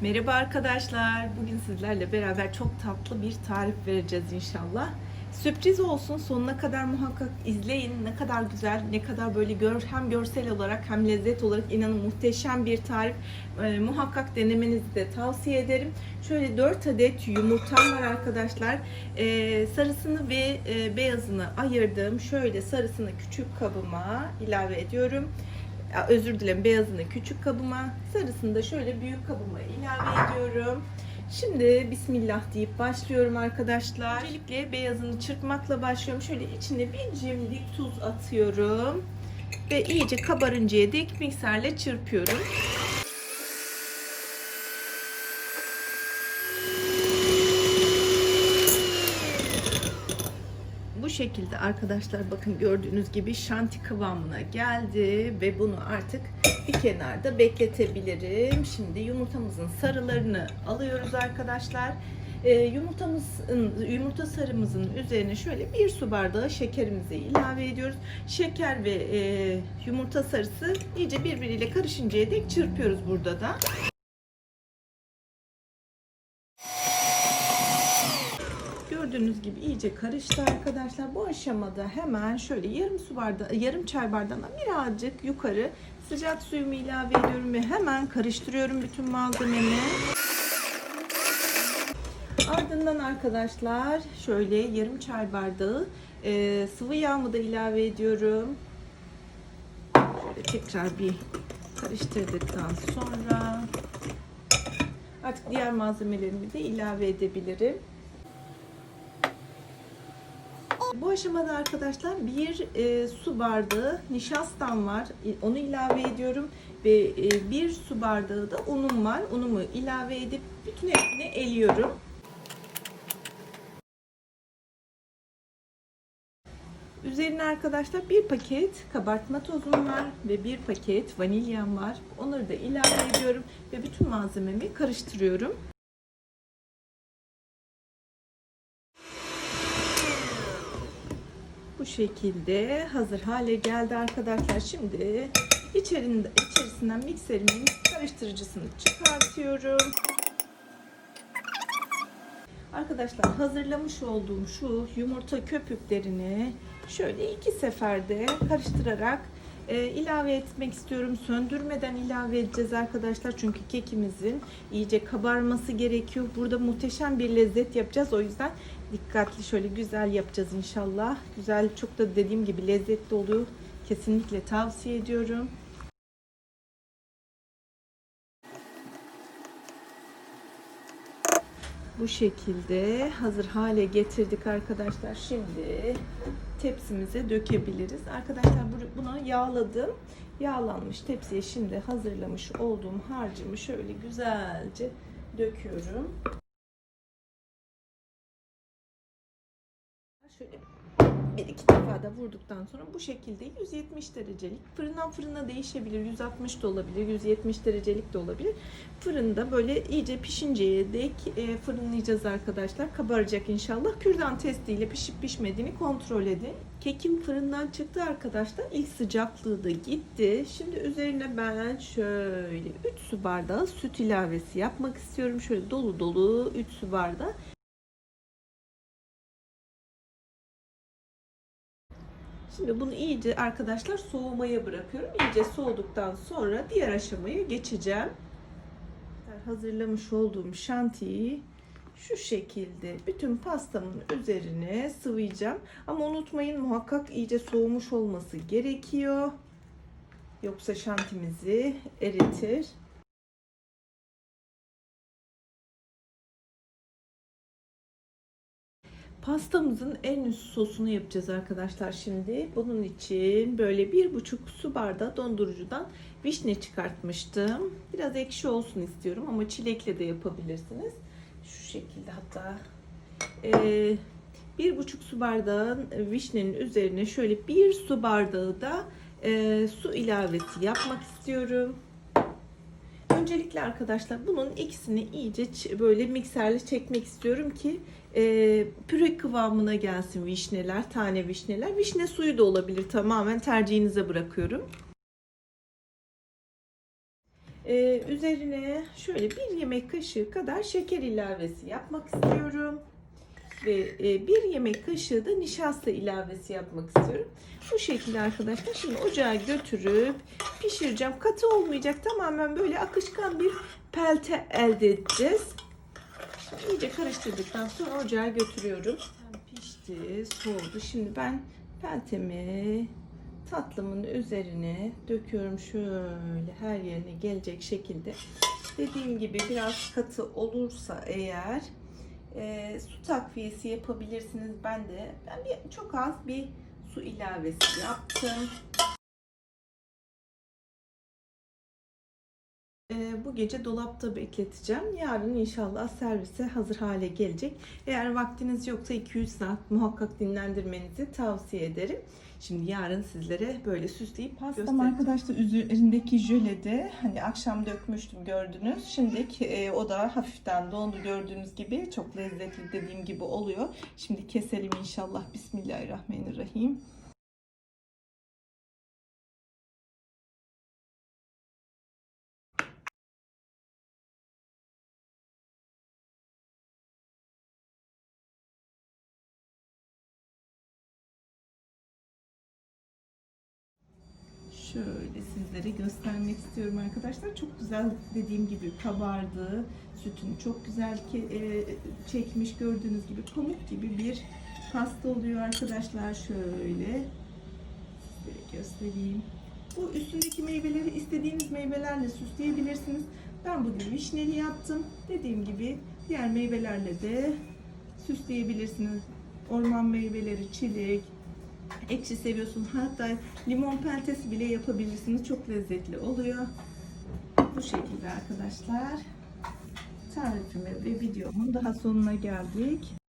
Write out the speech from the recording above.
Merhaba arkadaşlar. Bugün sizlerle beraber çok tatlı bir tarif vereceğiz inşallah. Sürpriz olsun. Sonuna kadar muhakkak izleyin. Ne kadar güzel, ne kadar böyle gör, hem görsel olarak hem lezzet olarak inanın muhteşem bir tarif. Ee, muhakkak denemenizi de tavsiye ederim. Şöyle 4 adet yumurtam var arkadaşlar. Ee, sarısını ve e, beyazını ayırdım. Şöyle sarısını küçük kabıma ilave ediyorum. Ya, özür dilerim beyazını küçük kabıma, sarısını da şöyle büyük kabıma ilave ediyorum. Şimdi bismillah deyip başlıyorum arkadaşlar. Öncelikle beyazını çırpmakla başlıyorum. Şöyle içine bir cimdik tuz atıyorum. Ve iyice kabarıncaya dek mikserle çırpıyorum. Şekilde arkadaşlar bakın gördüğünüz gibi şanti kıvamına geldi ve bunu artık bir kenarda bekletebilirim. Şimdi yumurtamızın sarılarını alıyoruz arkadaşlar. Ee, yumurtamızın yumurta sarımızın üzerine şöyle bir su bardağı şekerimizi ilave ediyoruz. Şeker ve e, yumurta sarısı iyice birbiriyle karışıncaya dek çırpıyoruz burada da. Gördüğünüz gibi iyice karıştı arkadaşlar. Bu aşamada hemen şöyle yarım su bardağı, yarım çay bardağından birazcık yukarı sıcak suyumu ilave ediyorum ve hemen karıştırıyorum bütün malzememi. Ardından arkadaşlar şöyle yarım çay bardağı e, sıvı yağımı da ilave ediyorum. Şöyle tekrar bir karıştırdıktan sonra artık diğer malzemelerimi de ilave edebilirim. Bu aşamada arkadaşlar bir e, su bardağı nişastam var. E, Onu ilave ediyorum ve e, bir su bardağı da unum var. Unumu ilave edip bütün hepsini eliyorum. Üzerine arkadaşlar bir paket kabartma tozum var ve bir paket vanilyam var. Onları da ilave ediyorum ve bütün malzememi karıştırıyorum. Bu şekilde hazır hale geldi arkadaşlar. Şimdi içerinde, içerisinden mikserimin karıştırıcısını çıkartıyorum. Arkadaşlar hazırlamış olduğum şu yumurta köpüklerini şöyle iki seferde karıştırarak e, ilave etmek istiyorum. Söndürmeden ilave edeceğiz arkadaşlar. Çünkü kekimizin iyice kabarması gerekiyor. Burada muhteşem bir lezzet yapacağız. O yüzden dikkatli şöyle güzel yapacağız inşallah. Güzel çok da dediğim gibi lezzetli oluyor. Kesinlikle tavsiye ediyorum. Bu şekilde hazır hale getirdik arkadaşlar. Şimdi tepsimize dökebiliriz. Arkadaşlar bu- bunu yağladım. Yağlanmış tepsiye şimdi hazırlamış olduğum harcımı şöyle güzelce döküyorum. Şöyle bir iki defa da vurduktan sonra bu şekilde 170 derecelik fırından fırına değişebilir. 160 da olabilir 170 derecelik de olabilir. Fırında böyle iyice pişinceye dek e, fırınlayacağız arkadaşlar. Kabaracak inşallah. Kürdan testiyle pişip pişmediğini kontrol edin. Kekim fırından çıktı arkadaşlar. İlk sıcaklığı da gitti. Şimdi üzerine ben şöyle 3 su bardağı süt ilavesi yapmak istiyorum. Şöyle dolu dolu 3 su bardağı Şimdi bunu iyice arkadaşlar soğumaya bırakıyorum. İyice soğuduktan sonra diğer aşamaya geçeceğim. Hazırlamış olduğum şantiyi şu şekilde bütün pastamın üzerine sıvayacağım. Ama unutmayın muhakkak iyice soğumuş olması gerekiyor. Yoksa şantimizi eritir. Pastamızın en üst sosunu yapacağız arkadaşlar şimdi. Bunun için böyle bir buçuk su bardağı dondurucudan vişne çıkartmıştım. Biraz ekşi olsun istiyorum ama çilekle de yapabilirsiniz. Şu şekilde hatta ee, bir buçuk su bardağın vişnenin üzerine şöyle bir su bardağı da e, su ilavesi yapmak istiyorum. Öncelikle arkadaşlar bunun ikisini iyice böyle mikserle çekmek istiyorum ki e, püre kıvamına gelsin vişneler, tane vişneler. Vişne suyu da olabilir tamamen tercihinize bırakıyorum. Ee, üzerine şöyle bir yemek kaşığı kadar şeker ilavesi yapmak istiyorum. Ve e, bir yemek kaşığı da nişasta ilavesi yapmak istiyorum. Bu şekilde arkadaşlar şimdi ocağa götürüp pişireceğim. Katı olmayacak tamamen böyle akışkan bir pelte elde edeceğiz. Şimdi iyice karıştırdıktan sonra ocağa götürüyorum. Pişti, soğudu. Şimdi ben peltemi tatlımın üzerine döküyorum şöyle her yerine gelecek şekilde. Dediğim gibi biraz katı olursa eğer e, su takviyesi yapabilirsiniz. Ben de ben bir, çok az bir su ilavesi yaptım. Bu gece dolapta bekleteceğim. Yarın inşallah servise hazır hale gelecek. Eğer vaktiniz yoksa 2-3 saat muhakkak dinlendirmenizi tavsiye ederim. Şimdi yarın sizlere böyle süsleyip pastam arkadaşlar üzerindeki jöle de hani akşam dökmüştüm gördünüz. Şimdi e, o da hafiften dondu gördüğünüz gibi. Çok lezzetli dediğim gibi oluyor. Şimdi keselim inşallah. Bismillahirrahmanirrahim. Şöyle sizlere göstermek istiyorum arkadaşlar. Çok güzel dediğim gibi kabardı. Sütünü çok güzel ki, e, çekmiş gördüğünüz gibi pamuk gibi bir pasta oluyor arkadaşlar. Şöyle sizlere göstereyim. Bu üstündeki meyveleri istediğiniz meyvelerle süsleyebilirsiniz. Ben bugün vişneli yaptım. Dediğim gibi diğer meyvelerle de süsleyebilirsiniz. Orman meyveleri, çilek, ekşi seviyorsun. Hatta limon peltesi bile yapabilirsiniz. Çok lezzetli oluyor. Bu şekilde arkadaşlar. Tarifime ve videomun daha sonuna geldik.